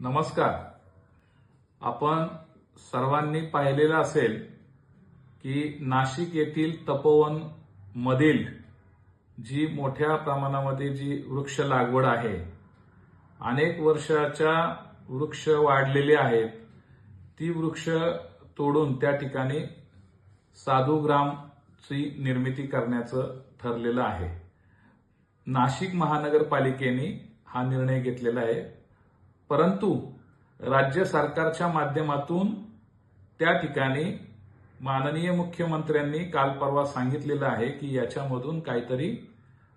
नमस्कार. आपण सर्वांनी पाहिलेलं असेल की नाशिक येथील तपोवन मधील जी मोठ्या प्रमाणामध्ये जी वृक्ष लागवड आहे अनेक वर्षाच्या वृक्ष वाढलेले आहेत. ती वृक्ष तोडून त्या ठिकाणी साधूग्रामची निर्मिती करण्याचं ठरलेलं आहे. नाशिक महानगरपालिकेने हा निर्णय घेतलेला आहे. परंतु राज्य सरकारच्या माध्यमातून त्या ठिकाणी माननीय मुख्यमंत्र्यांनी काल परवा सांगितलेलं आहे की याच्यामधून काहीतरी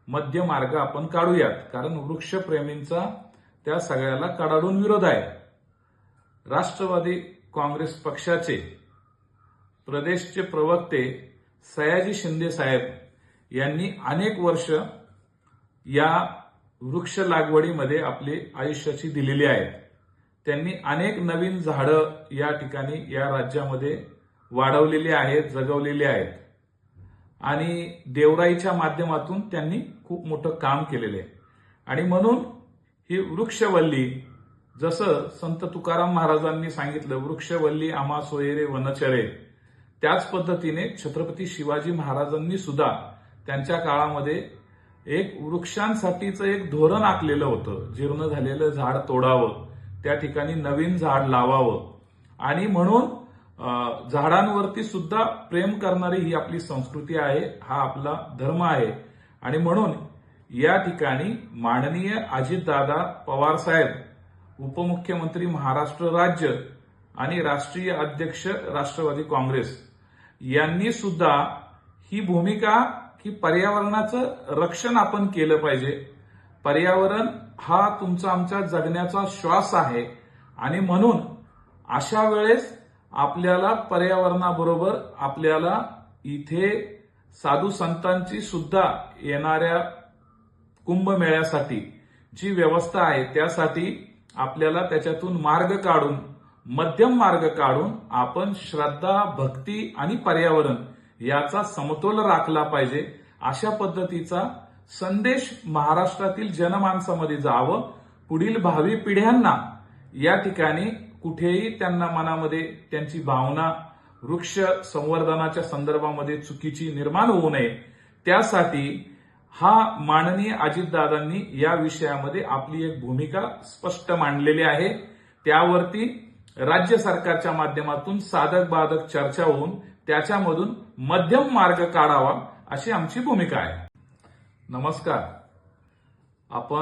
मध्यमार्ग आपण काढूयात. कारण वृक्षप्रेमींचा त्या सगळ्याला कडाडून विरोध आहे. राष्ट्रवादी काँग्रेस पक्षाचे प्रदेशचे प्रवक्ते सयाजी शिंदे साहेब यांनी अनेक वर्ष या वृक्ष लागवडीमध्ये आपली आयुष्याची दिलेली आहेत. त्यांनी अनेक नवीन झाडं या ठिकाणी या राज्यामध्ये वाढवलेली आहेत जगवलेली आहेत. आणि देवराईच्या माध्यमातून त्यांनी खूप मोठं काम केलेलं आहे. आणि म्हणून ही वृक्षवल्ली जसं संत तुकाराम महाराजांनी सांगितलं वृक्षवल्ली आमा सोयरे वनचरे त्याच पद्धतीने छत्रपती शिवाजी महाराजांनी सुद्धा त्यांच्या काळामध्ये एक वृक्षांसाठीचं एक धोरण आखलेलं होतं. जीर्ण झालेलं झाड तोडावं. त्या ठिकाणी नवीन झाड लावावं. आणि म्हणून झाडांवरती सुद्धा प्रेम करणारी ही आपली संस्कृती आहे हा आपला धर्म आहे. आणि म्हणून या ठिकाणी माननीय अजितदादा पवार साहेब उपमुख्यमंत्री महाराष्ट्र राज्य आणि राष्ट्रीय अध्यक्ष राष्ट्रवादी काँग्रेस यांनी सुद्धा ही भूमिका की पर्यावरणाचं रक्षण आपण केलं पाहिजे. पर्यावरण हा तुमचा आमच्या जगण्याचा श्वास आहे. आणि म्हणून अशा वेळेस आपल्याला पर्यावरणाबरोबर आपल्याला इथे साधू संतांची सुद्धा येणाऱ्या कुंभमेळ्यासाठी जी व्यवस्था आहे त्यासाठी आपल्याला त्याच्यातून मार्ग काढून मध्यम मार्ग काढून आपण श्रद्धा भक्ती आणि पर्यावरण याचा समतोल राखला पाहिजे. अशा पद्धतीचा संदेश महाराष्ट्रातील जनमानसामध्ये जावं. पुढील भावी पिढ्यांना या ठिकाणी कुठेही त्यांना मनामध्ये त्यांची भावना वृक्ष संवर्धनाच्या संदर्भामध्ये चुकीची निर्माण होऊ नये. त्यासाठी हा माननीय अजितदादांनी या विषयामध्ये आपली एक भूमिका स्पष्ट मांडलेली आहे. त्यावरती राज्य सरकारच्या माध्यमातून साधक बाधक चर्चा होऊन त्याच्यामधून मध्यम मार्ग काढावा अशी आमची भूमिका आहे. नमस्कार. आपण